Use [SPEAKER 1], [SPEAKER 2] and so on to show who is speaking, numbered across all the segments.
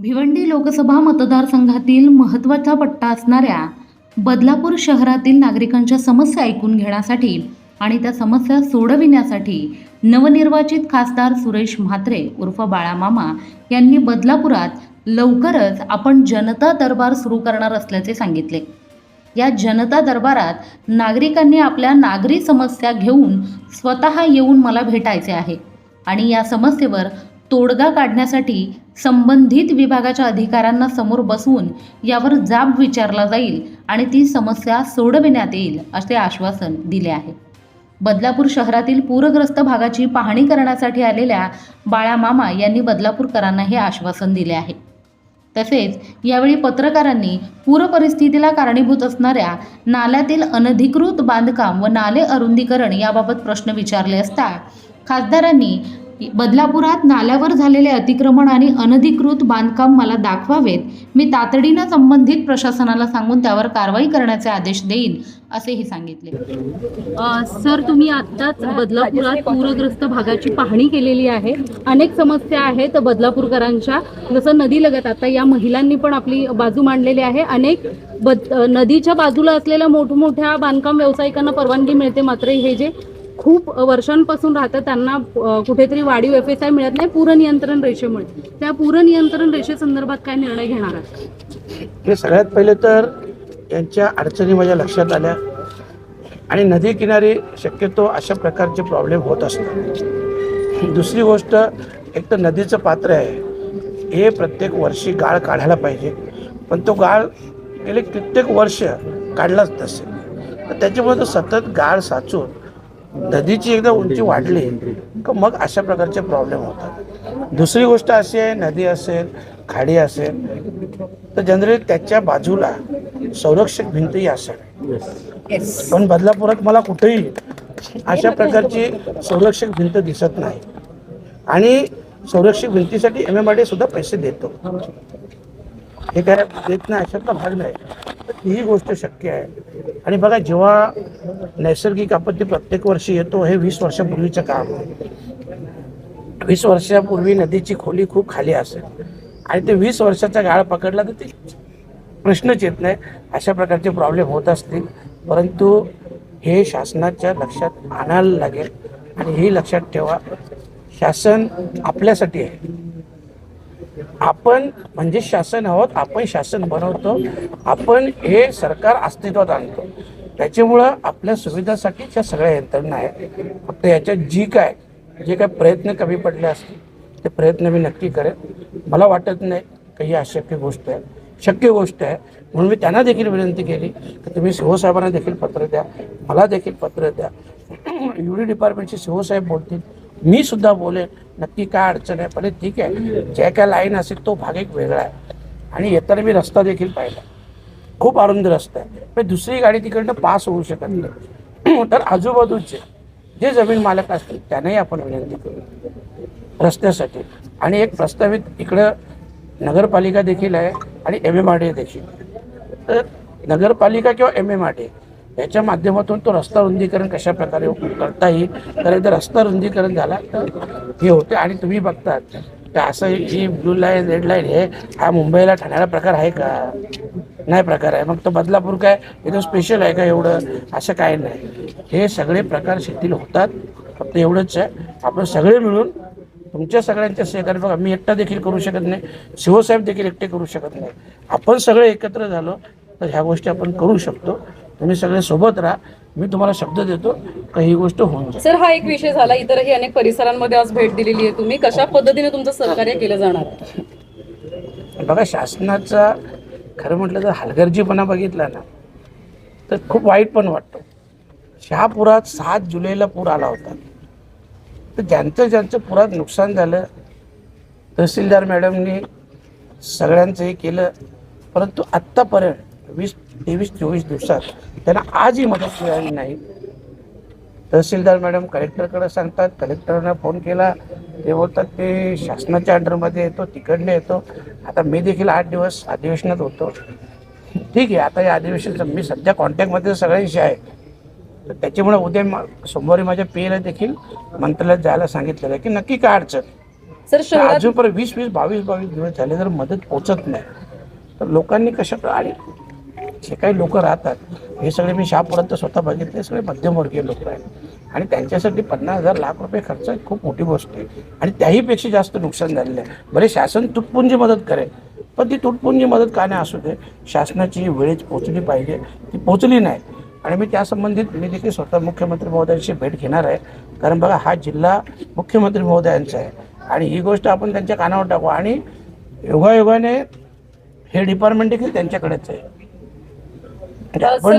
[SPEAKER 1] भिवंडी लोकसभा मतदारसंघातील महत्त्वाचा पट्टा असणाऱ्या बदलापूर शहरातील नागरिकांच्या समस्या ऐकून घेण्यासाठी आणि त्या समस्या सोडविण्यासाठी नवनिर्वाचित खासदार सुरेश म्हात्रे उर्फ बाळामामा यांनी बदलापुरात लवकरच आपण जनता दरबार सुरू करणार असल्याचे सांगितले. या जनता दरबारात नागरिकांनी आपल्या नागरी समस्या घेऊन स्वतः येऊन मला भेटायचे आहे आणि या समस्येवर तोडगा काढण्यासाठी संबंधित विभागाच्या अधिकाऱ्यांना समोर बसवून यावर जाब विचारला जाईल आणि ती समस्या सोडविण्यात येईल असे आश्वासन दिले आहे. बदलापूर शहरातील पूरग्रस्त भागाची पाहणी करण्यासाठी आलेल्या बाळामामा यांनी बदलापूरकरांना हे आश्वासन दिले आहे. तसेच यावेळी पत्रकारांनी पूर परिस्थितीला कारणीभूत असणाऱ्या नाल्यातील अनधिकृत बांधकाम व नाले अरुंदीकरण याबाबत प्रश्न विचारले असता खासदारांनी बदलापुरात नाल्यावर झालेले अतिक्रमण आणि अनधिकृत बांधकाम मला दाखवावेत. मी तातडीनं संबंधित प्रशासनाला सांगून त्यावर कारवाई करण्याचे आदेश देईन असेही सांगितले. सर तुम्ही आत्ताच बदलापुरात पूरग्रस्त भागाची पाहणी केलेली आहे. अनेक समस्या आहेत बदलापूरकरांच्या. जसं नदी लगत आता या महिलांनी पण आपली बाजू मांडलेली आहे. अनेक बद नदीच्या बाजूला असलेल्या मोठमोठ्या बांधकाम व्यावसायिकांना परवानगी मिळते. मात्र हे जे खूप वर्षांपासून राहतात त्यांना कुठेतरी वाढीव एफ एस आय मिळत नाही पूरनियंत्रण रेषेमुळे. त्या पूरनियंत्रण रेषेसंदर्भात काय निर्णय घेणार आहात?
[SPEAKER 2] हे सगळ्यात पहिले तर यांच्या अडचणी माझ्या लक्षात आल्या. आणि नदी किनारी शक्यतो अशा प्रकारचे प्रॉब्लेम होत असतात. दुसरी गोष्ट एक तर नदीचं पात्र आहे. हे प्रत्येक वर्षी गाळ काढायला पाहिजे. पण तो गाळ गेले कित्येक वर्ष काढलाच नसेल. तर त्याच्यामुळे तो सतत गाळ साचून नदीची एकदा उंची वाढली का मग अशा प्रकारचे प्रॉब्लेम होतात. दुसरी गोष्ट अशी आहे नदी असेल खाडी असेल तर जनरली त्याच्या बाजूला संरक्षक भिंतही असेल. पण बदलापुरात मला कुठेही अशा प्रकारची संरक्षक भिंत दिसत नाही. आणि संरक्षक भिंतीसाठी एम एम आर डी सुद्धा पैसे देतो. हे काय देत नाही अशातला भाग नाही. ही गोष्ट शक्य आहे. आणि बघा जेव्हा नैसर्गिक आपत्ती प्रत्येक वर्षी येतो हे वीस वर्षापूर्वीचं काम आहे. वीस वर्षापूर्वी नदीची खोली खूप खाली असेल. आणि ते वीस वर्षाचा गाळ पकडला तर ते प्रश्नच येत नाही. अशा प्रकारचे प्रॉब्लेम होत असतील. परंतु हे शासनाच्या लक्षात आणायला लागेल. आणि हे लक्षात ठेवा शासन आपल्यासाठी आहे. आपण म्हणजे शासन आहोत आपण शासन बनवतो आपण हे सरकार अस्तित्वात आणतो. त्याच्यामुळं आपल्या सुविधासाठीच्या सगळ्या यंत्रणा आहेत. फक्त याच्यात जी काय जे काय प्रयत्न कमी पडले असतील ते प्रयत्न मी नक्की करेन. मला वाटत नाही की ही अशक्य गोष्ट आहे. शक्य गोष्ट आहे. म्हणून मी त्यांना देखील विनंती केली की तुम्ही शिवसाहेबांना देखील पत्र द्या मला देखील पत्र द्या. यू डी डिपार्टमेंटचे शिवसाहेब बोलतील. मी सुद्धा बोलेन नक्की काय अडचण आहे? पण ठीक आहे. ज्या काय लाईन असेल तो भाग एक वेगळा आहे. आणि येताना मी रस्ता देखील पाहिला. खूप अरुंद रस्ता आहे. पण दुसरी गाडी तिकडनं पास होऊ शकत नाही. तर आजूबाजूचे जे जमीन मालक असतील त्यांनाही आपण विनंती करू. रस्त्यासाठी. आणि एक प्रस्तावित इकडं नगरपालिका देखील आहे आणि एम एम आर डी देखील. तर नगरपालिका किंवा एम एम आर डी याच्या माध्यमातून तो रस्ता रुंदीकरण कशा प्रकारे करता येईल तर एकदा रस्ता रुंदीकरण झाला तर हे होते. आणि तुम्ही बघतात की असं ही ब्लू लाईन रेड लाईन हे हा मुंबईला ठाण्याला प्रकार आहे का? नाही प्रकार आहे. मग तो बदलापूर काय? एकदम स्पेशल आहे का एवढं? असं काय नाही. हे सगळे प्रकार शेतील होतात. फक्त एवढंच आहे. आपण सगळे मिळून तुमच्या सगळ्यांच्या सहकार्य बघा. मी एकटा देखील करू शकत नाही. शिवसाहेब देखील एकटे करू शकत नाही. आपण सगळे एकत्र झालो तर ह्या गोष्टी आपण करू शकतो. तुम्ही सगळे सोबत राहा. मी तुम्हाला शब्द देतो का ही गोष्ट होऊन जाईल.
[SPEAKER 3] सर हा एक विषय झाला. इतरही अनेक परिसरांमध्ये आज भेट दिलेली आहे तुम्ही. कशा पद्धतीने तुमचं सहकार्य केलं जाणार?
[SPEAKER 2] बघा शासनाचा खरं म्हटलं तर हलगर्जीपणा बघितला ना तर खूप वाईट पण वाटतो. शहापुरात सात जुलैला पूर आला होता. तर ज्यांचं ज्यांचं पुरात नुकसान झालं तहसीलदार मॅडमनी सगळ्यांचं हे केलं परंतु आत्तापर्यंत वीस तेवीस चोवीस दिवसात. त्यांना आजही मदत मिळाली नाही. तहसीलदार मॅडम कलेक्टरकडे सांगतात कलेक्टरनं फोन केला. ते बोलतात ते शासनाच्या अंडरमध्ये येतो तिकडले येतो. आता मी देखील आठ दिवस अधिवेशनात होतो. ठीक आहे आता या अधिवेशनाचं मी सध्या कॉन्टॅक्टमध्ये सगळ्यांशी आहे. तर त्याच्यामुळे उद्या मा- सोमवारी माझ्या पी एला देखील मंत्रालयात जायला सांगितलेलं आहे की नक्की काय अडचण.
[SPEAKER 3] सर शहरात
[SPEAKER 2] अजून पण वीस वीस बावीस बावीस दिवस झाले जर मदत पोचत नाही. तर लोकांनी कशा आणि जे काही लोक राहतात हे सगळे मी शहापर्यंत स्वतः बघितले सगळे मध्यमवर्गीय लोक आहेत. आणि त्यांच्यासाठी पन्नास हजार लाख रुपये खर्च खूप मोठी गोष्ट आहे. आणि त्याहीपेक्षा जास्त नुकसान झालेलं आहे. बरे शासन तुटपुंजी मदत करेल पण ती तुटपुंजी मदत का नाही असू दे शासनाची वेळेत पोचली पाहिजे. ती पोचली नाही. आणि मी त्या संबंधित मी देखील स्वतः मुख्यमंत्री महोदयांची भेट घेणार आहे. कारण बघा हा जिल्हा मुख्यमंत्री महोदयांचा आहे. आणि ही गोष्ट आपण त्यांच्या कानावर टाकू. आणि योगायोगाने हे डिपार्टमेंट देखील त्यांच्याकडेच आहे
[SPEAKER 3] सर,
[SPEAKER 2] अर्बन डेव्हलपमेंट
[SPEAKER 3] सर,
[SPEAKER 2] पण त्यांच्याकडेच आहे ना
[SPEAKER 3] सर
[SPEAKER 2] आपण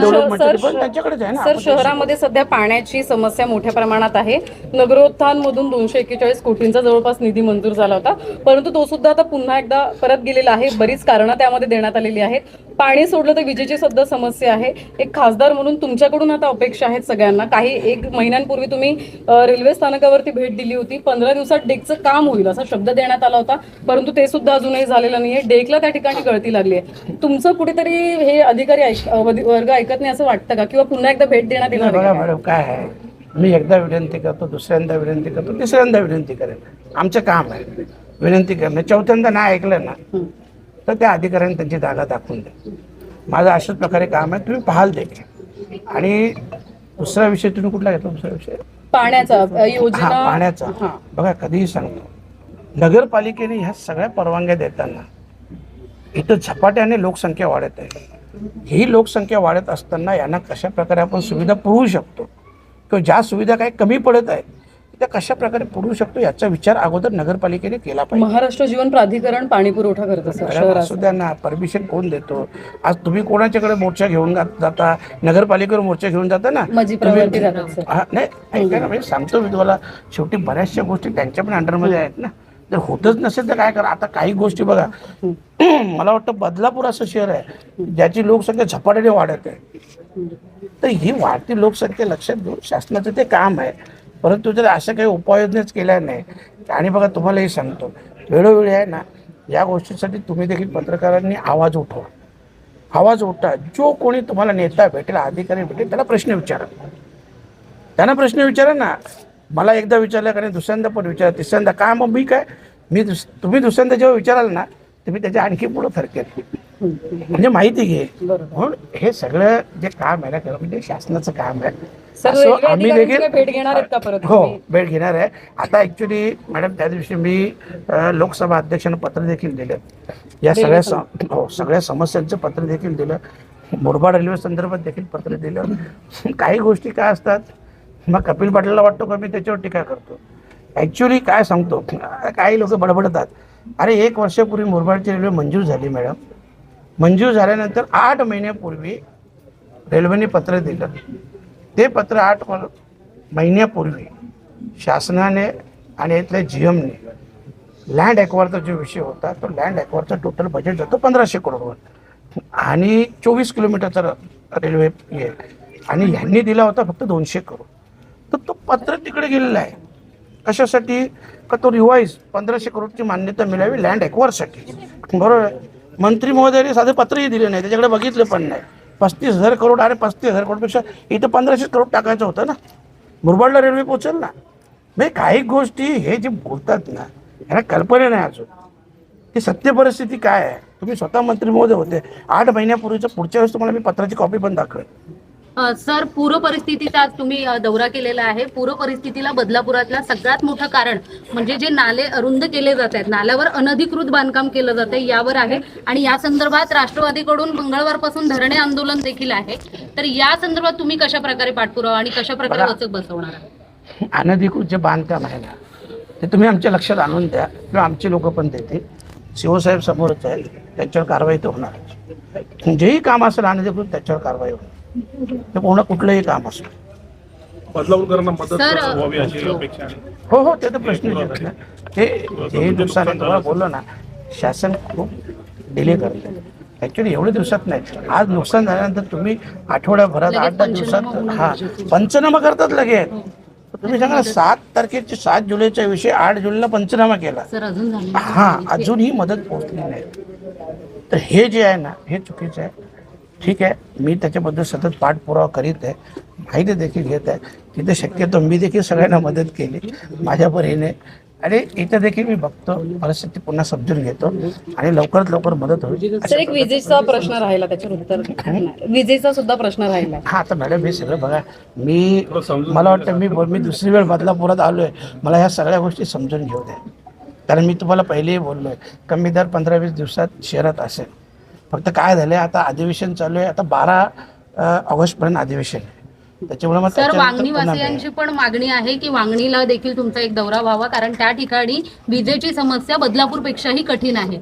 [SPEAKER 3] शहरामध्ये सध्या पाण्याची समस्या मोठ्या प्रमाणात आहे. नगरोत्थानमधून दोनशे एक्केचाळीस कोटींचा जवळपास निधी मंजूर झाला होता. परंतु तो सुद्धा आता पुन्हा एकदा परत गेलेला आहे. बरीच कारणं त्यामध्ये देण्यात आलेली आहेत. पाणी सोडलं तर विजेची सुद्धा समस्या आहे. एक खासदार म्हणून तुमच्याकडून आता अपेक्षा आहेत सगळ्यांना. काही एक महिन्यांपूर्वी तुम्ही रेल्वे स्थानकावरती भेट दिली होती. पंधरा दिवसात डेकचं काम होईल असा शब्द देण्यात आला होता. परंतु ते सुद्धा अजूनही झालेलं नाहीये. डेकला त्या ठिकाणी गळती लागली आहे. तुमचं कुठेतरी हे अधिकारी ऐक- वर्ग ऐकत नाही असं वाटतं का? किंवा पुन्हा एकदा भेट देण्यात येणार
[SPEAKER 2] बघा? मॅडम काय आहे? मी एकदा विनंती करतो दुसऱ्यांदा विनंती करतो तिसऱ्यांदा विनंती करेन. आमचं काम आहे. विनंती करणं. चौथ्यांदा नाही ऐकलं ना. तर त्या अधिकाऱ्यांनी त्यांची जागा दाखवून द्या माझं अशाच प्रकारे काम आहे तुम्ही पाहाल देखील. आणि दुसरा विषय तुम्ही कुठला घेतला दुसरा विषय?
[SPEAKER 3] पाण्याचा योजना
[SPEAKER 2] पाण्याचा.
[SPEAKER 3] हा.
[SPEAKER 2] बघा कधीही सांगतो. नगरपालिकेने ह्या सगळ्या परवानग्या देताना इथं झपाट्याने लोकसंख्या वाढत आहे. ही लोकसंख्या वाढत असताना यांना कशा प्रकारे आपण सुविधा पुरवू शकतो? किंवा ज्या सुविधा काही कमी पडत आहेत त्या कशा प्रकारे पुरवू शकतो याचा विचार अगोदर नगरपालिकेने केला पाहिजे.
[SPEAKER 3] महाराष्ट्र जीवन प्राधिकरण पाणी पुरवठा करत सर
[SPEAKER 2] मॅडम,
[SPEAKER 3] शहरात.
[SPEAKER 2] असू द्या ना परमिशन कोण देतो? आज तुम्ही कोणाच्याकडे मोर्चा घेऊन जाता नगरपालिकेवर मोर्चा घेऊन जाता ना? नाही म्हणजे सांगतो मी तुम्हाला शेवटी बऱ्याचशा गोष्टी त्यांच्या पण अंडरमध्ये आहेत ना. जर होतच नसेल तर काय करा? आता काही गोष्टी बघा. मला वाटतं बदलापूर असं शहर आहे ज्याची लोकसंख्या झपाट्याने वाढत आहे. तर ही वाढती लोकसंख्या लक्षात घेऊन शासनाचं ते काम आहे. परंतु जर अशा काही उपाययोजनाच केल्या नाही आणि बघा तुम्हाला हे सांगतो वेळोवेळी आहे ना या गोष्टीसाठी तुम्ही देखील पत्रकारांनी आवाज उठवा. आवाज उठा. जो कोणी तुम्हाला नेता भेटेल अधिकारी भेटेल त्याला प्रश्न विचारा. त्यांना प्रश्न विचारा ना. मला एकदा विचारलं कारण दुसऱ्यांदा पण विचारा तिसऱ्यांदा. का मग मी काय? मी दुस तुम्ही दुसऱ्यांदा जेव्हा विचाराल ना तर मी त्याच्या आणखी पुढं थरकेल. म्हणजे माहिती घे. म्हणून हे सगळं जे काम आहे ना म्हणजे शासनाचं काम आहे. आम्ही देखील
[SPEAKER 3] भेट घेणार आहेत का परत
[SPEAKER 2] हो? भेट घेणार आहे. आता ऍक्च्युली मॅडम त्या दिवशी मी लोकसभा अध्यक्षांना पत्र देखील दिलं. या सगळ्या हो सगळ्या समस्यांचं पत्र देखील दिलं. मुरबाड रेल्वे संदर्भात देखील पत्र दिलं. काही गोष्टी काय असतात? मग कपिल पाटीलला वाटतो का मी त्याच्यावर टीका करतो? ॲक्च्युली काय सांगतो? काही लोक बडबडतात. अरे एक वर्षापूर्वी मुरबाडची रेल्वे मंजूर झाली मॅडम मंजूर झाल्यानंतर आठ महिन्यापूर्वी रेल्वेने पत्र दिलं. ते पत्र आठ महिन्यापूर्वी शासनाने आणि इथल्या जी एमने लँड ॲक्वारचा जो विषय होता तो लँड ॲक्वारचा टोटल बजेट जातो पंधराशे करोडवर. आणि चोवीस किलोमीटरचा रेल्वे हे आणि ह्यांनी दिला होता फक्त दोनशे करोड. तर तो पत्र तिकडे गेलेला आहे. कशासाठी? का तो रिवाईज पंधराशे करोडची मान्यता मिळावी लँड ॲक्वारसाठी बरोबर मंत्री महोदयाने साधे पत्रही दिले नाही. त्याच्याकडे बघितलं पण नाही. पस्तीस हजार करोड अरे पस्तीस हजार करोडपेक्षा इथं पंधराशे करोड टाकायचं होतं ना. मुरबाडला रेल्वे पोहोचेल ना. म्हणजे काही गोष्टी हे जे बोलतात ना ह्याला कल्पना नाही अजून. ही सत्य परिस्थिती काय आहे? तुम्ही स्वतः मंत्री महोदय होते. आठ महिन्यापूर्वीचं पुढच्या वेळेस तुम्हाला मी पत्राची कॉपी पण दाखवेन
[SPEAKER 4] सर पूर परिस्थितीचा आज तुम्ही दौरा केलेला आहे. पूर परिस्थितीला बदलापुरातलं सगळ्यात मोठं कारण म्हणजे जे नाले अरुंद केले जात आहेत नाल्यावर अनधिकृत बांधकाम केलं जाते यावर आहे. आणि या संदर्भात राष्ट्रवादीकडून मंगळवारपासून धरणे आंदोलन देखील आहे. तर या संदर्भात तुम्ही कशा प्रकारे पाठपुरावा आणि कशा प्रकारे. वचक बसवणार?
[SPEAKER 2] अनधिकृत जे बांधकाम आहे ना ते तुम्ही आमच्या लक्षात आणून द्या. किंवा आमचे लोक पण देतील. शिवसाहेब समोरच आहे त्याच्यावर कारवाई तर होणार जेही काम असेल अनधिकृत त्याच्यावर कारवाई होणार. ते पूर्ण कुठलंही काम असेल
[SPEAKER 5] बदलापूरकरांना मदत
[SPEAKER 4] सर,
[SPEAKER 5] व्हावी अशी अपेक्षा आहे.
[SPEAKER 2] हो हो ते तर प्रश्न येत ना ते जे नुकसान आहे. तुम्हाला बोललो ना शासन खूप डिले करते. ॲक्च्युली एवढ्या दिवसात नाही. आज नुकसान झाल्यानंतर तुम्ही आठवड्याभरात आठ दहा दिवसात हा. पंचनामा करतात लगेच. तुम्ही सांगा सात तारखेचे सात जुलैचा विषय आठ जुलैला पंचनामा केला.
[SPEAKER 4] सर अजून झाले
[SPEAKER 2] हा अजूनही मदत पोहोचली नाही. तर हे जे आहे ना हे चुकीचं आहे. ठीक आहे मी त्याच्याबद्दल सतत पाठपुरावा करीत आहे. माहिती देखील घेत आहे. तिथे शक्यतो मी देखील सगळ्यांना मदत केली. माझ्या परीने. आणि इथं देखील मी बघतो परिस्थिती पुन्हा समजून घेतो आणि लवकरात लवकर मदत होईल.
[SPEAKER 3] सर एक विजेचा प्रश्न राहिला त्याच्यावर उत्तर. विजेचा सुद्धा प्रश्न राहिला.
[SPEAKER 2] हा आता मॅडम हे सगळं बघा. मी मला वाटतं मी बोल मी दुसरी वेळ बदलापुरात आलो आहे मला ह्या सगळ्या गोष्टी समजून घेऊ द्या. कारण मी तुम्हाला पहिलेही बोललो आहे कमी दर पंधरा वीस दिवसात शहरात असेल. फक्त काय झालं आहे आता अधिवेशन चालू आहे आता बारा ऑगस्टपर्यंत अधिवेशन आहे. त्याच्यामुळे मग
[SPEAKER 4] सर
[SPEAKER 2] त्याच्यानंतर
[SPEAKER 4] वांगणी
[SPEAKER 2] पुन्हा
[SPEAKER 4] वासियांची पण मागणी आहे की वांगणीला देखील तुमचा एक दौरा व्हावा कारण त्या ठिकाणी विजेची समस्या बदलापूरपेक्षाही कठीण आहे.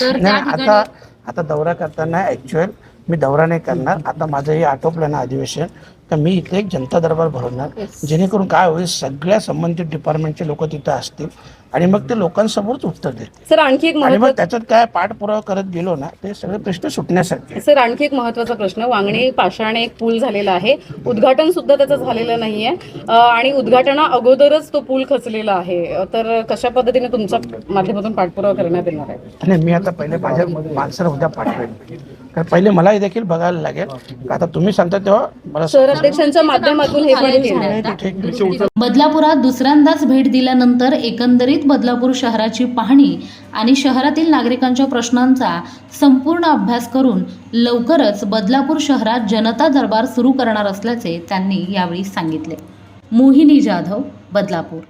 [SPEAKER 4] तर
[SPEAKER 2] आता आता दौरा करताना ॲक्च्युअल मी दौरा नाही करणार. आता माझं हे आटोपलं ना अधिवेशन. तर मी इथे एक जनता दरबार भरवणार. जेणेकरून काय होईल सगळ्या संबंधित डिपार्टमेंटचे लोक तिथं असतील आणि मग ते लोकांसमोरच उत्तर देतील.
[SPEAKER 3] सर आणखी एक
[SPEAKER 2] आणि मग त्याच्यात काय पाठपुरावा करत गेलो ना ते सगळे प्रश्न सुटण्यासारखे.
[SPEAKER 3] सर आणखी एक महत्त्वाचा प्रश्न. वांगणी पाषाणे एक पूल झालेला आहे. उद्घाटन सुद्धा त्याचं झालेलं नाहीये. अं, आणि उद्घाटना अगोदरच तो पूल खचलेला आहे. अं, तर कशा पद्धतीने तुमच्या माध्यमातून पाठपुरावा करण्यात येणार आहे?
[SPEAKER 2] आणि मी आता पहिले माझ्या माणसाला उद्या पाठवेल कारण पहिले मलाही देखील बघायला लागेल. का आता तुम्ही सांगता तेव्हा मला
[SPEAKER 3] शहर अध्यक्षांच्या माध्यमातून हे पण केलं
[SPEAKER 2] ठीक
[SPEAKER 1] बदलापुरात दुसऱ्यांदाच भेट दिल्यानंतर एकंदरीत बदलापूर शहराची पाहणी आणि शहरातील नागरिकांच्या प्रश्नांचा संपूर्ण अभ्यास करून लवकरच बदलापूर शहरात जनता दरबार सुरू करणार असल्याचे त्यांनी यावेळी सांगितले. मोहिनी जाधव बदलापूर.